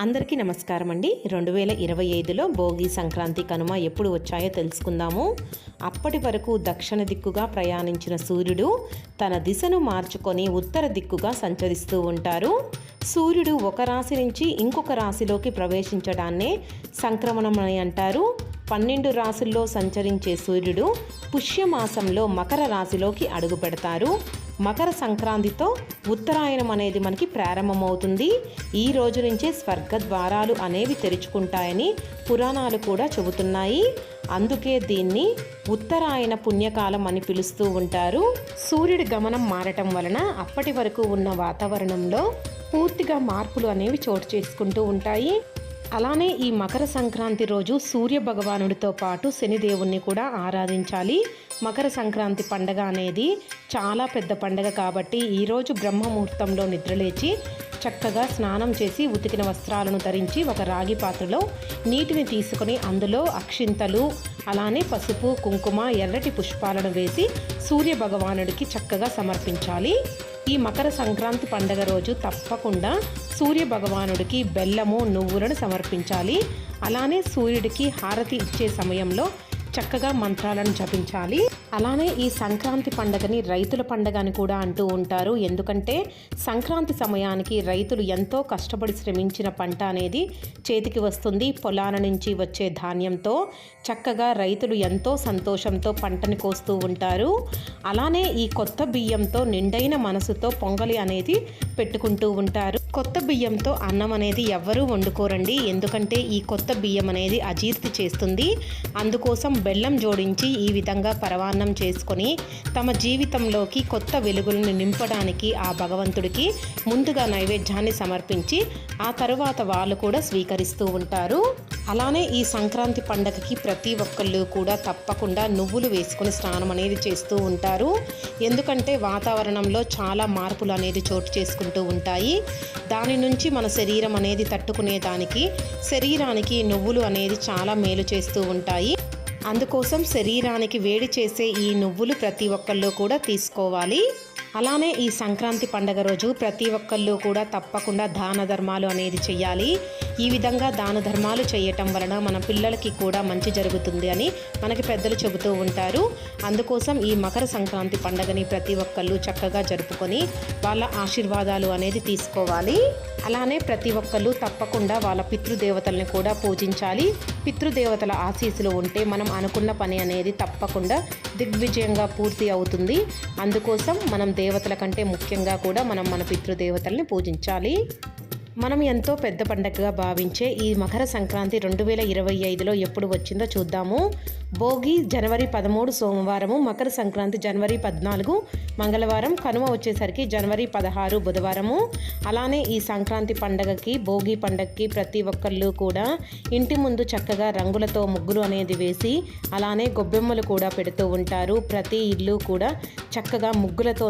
అందరికీ నమస్కారం అండి. రెండు వేల ఇరవై ఐదులో భోగి సంక్రాంతి కనుమ ఎప్పుడు వచ్చాయో తెలుసుకుందాము. అప్పటి వరకు దక్షిణ దిక్కుగా ప్రయాణించిన సూర్యుడు తన దిశను మార్చుకొని ఉత్తర దిక్కుగా సంచరిస్తూ ఉంటారు. సూర్యుడు ఒక రాశి నుంచి ఇంకొక రాశిలోకి ప్రవేశించడాన్నే సంక్రమణం అని అంటారు. పన్నెండు రాశుల్లో సంచరించే సూర్యుడు పుష్యమాసంలో మకర రాశిలోకి అడుగు పెడతారు. మకర సంక్రాంతితో ఉత్తరాయణం అనేది మనకి ప్రారంభమవుతుంది. ఈ రోజు నుంచే స్వర్గ ద్వారాలు అనేవి తెరుచుకుంటాయని పురాణాలు కూడా చెబుతున్నాయి. అందుకే దీన్ని ఉత్తరాయణ పుణ్యకాలం అని పిలుస్తూ ఉంటారు. సూర్యుడి గమనం మారటం వలన అప్పటి వరకు ఉన్న వాతావరణంలో పూర్తిగా మార్పులు అనేవి చోటు చేసుకుంటూ ఉంటాయి. అలానే ఈ మకర సంక్రాంతి రోజు సూర్య భగవానుడితో పాటు శనిదేవుణ్ణి కూడా ఆరాధించాలి. మకర సంక్రాంతి పండగ అనేది చాలా పెద్ద పండగ కాబట్టి ఈరోజు బ్రహ్మముహూర్తంలో నిద్రలేచి చక్కగా స్నానం చేసి ఉతికిన వస్త్రాలను ధరించి ఒక రాగి పాత్రలో నీటిని తీసుకొని అందులో అక్షింతలు అలానే పసుపు కుంకుమ ఎర్రటి పుష్పాలను వేసి సూర్య భగవానుడికి చక్కగా సమర్పించాలి. ఈ మకర సంక్రాంతి పండగ రోజు తప్పకుండా సూర్య భగవానుడికి బెల్లము నువ్వులను సమర్పించాలి. అలానే సూర్యుడికి హారతి ఇచ్చే సమయంలో చక్కగా మంత్రాలను జపించాలి. అలానే ఈ సంక్రాంతి పండగని రైతుల పండగ అని కూడా అంటూ ఉంటారు. ఎందుకంటే సంక్రాంతి సమయానికి రైతులు ఎంతో కష్టపడి శ్రమించిన పంట అనేది చేతికి వస్తుంది. పొలాల నుంచి వచ్చే ధాన్యంతో చక్కగా రైతులు ఎంతో సంతోషంతో పంటని కోస్తూ ఉంటారు. అలానే ఈ కొత్త బియ్యంతో నిండైన మనసుతో పొంగలి అనేది పెట్టుకుంటూ ఉంటారు. కొత్త బియ్యంతో అన్నం అనేది ఎవ్వరూ వండుకోరండి. ఎందుకంటే ఈ కొత్త బియ్యం అనేది అజీర్తి చేస్తుంది. అందుకోసం బెల్లం జోడించి ఈ విధంగా పరవాన్నం చేసుకొని తమ జీవితంలోకి కొత్త వెలుగులను నింపడానికి ఆ భగవంతుడికి ముందుగా నైవేద్యాన్ని సమర్పించి ఆ తరువాత వాళ్ళు కూడా స్వీకరిస్తూ ఉంటారు. అలానే ఈ సంక్రాంతి పండగకి ప్రతి ఒక్కళ్ళు కూడా తప్పకుండా నువ్వులు వేసుకొని స్నానం అనేది చేస్తూ ఉంటారు. ఎందుకంటే వాతావరణంలో చాలా మార్పులు అనేది చోటు చేసుకుంటూ ఉంటాయి. దాని నుంచి మన శరీరం అనేది తట్టుకునే దానికి శరీరానికి నువ్వులు అనేది చాలా మేలు చేస్తూ ఉంటాయి. అందుకోసం శరీరానికి వేడి చేసే ఈ నువ్వులు ప్రతి ఒక్కళ్ళు కూడా తీసుకోవాలి. అలానే ఈ సంక్రాంతి పండగ రోజు ప్రతి ఒక్కళ్ళు కూడా తప్పకుండా దాన ధర్మాలు అనేది చేయాలి ఈ విధంగా దాన ధర్మాలు చేయటం వలన మన పిల్లలకి కూడా మంచి జరుగుతుంది అని మనకి పెద్దలు చెబుతూ ఉంటారు. అందుకోసం ఈ మకర సంక్రాంతి పండగని ప్రతి ఒక్కళ్ళు చక్కగా జరుపుకొని వాళ్ళ ఆశీర్వాదాలు అనేది తీసుకోవాలి. అలానే ప్రతి ఒక్కళ్ళు తప్పకుండా వాళ్ళ పితృదేవతల్ని కూడా పూజించాలి. పితృదేవతల ఆశీస్సులు ఉంటే మనం అనుకున్న పని అనేది తప్పకుండా దిగ్విజయంగా పూర్తి అవుతుంది. అందుకోసం మనం దేవతల కంటే ముఖ్యంగా కూడా మనం మన పితృదేవతల్ని పూజించాలి. మనం ఎంతో పెద్ద పండగగా భావించే ఈ మకర సంక్రాంతి రెండు వేల ఇరవై ఐదులో ఎప్పుడు వచ్చిందో చూద్దాము. భోగి జనవరి పదమూడు సోమవారము మకర సంక్రాంతి జనవరి పద్నాలుగు మంగళవారం కనుమ వచ్చేసరికి జనవరి పదహారు బుధవారము. అలానే ఈ సంక్రాంతి పండగకి భోగి పండగకి ప్రతి ఒక్కళ్ళు కూడా ఇంటి ముందు చక్కగా రంగులతో ముగ్గులు అనేది వేసి అలానే గొబ్బెమ్మలు కూడా పెడుతూ ఉంటారు. ప్రతి ఇల్లు కూడా చక్కగా ముగ్గులతో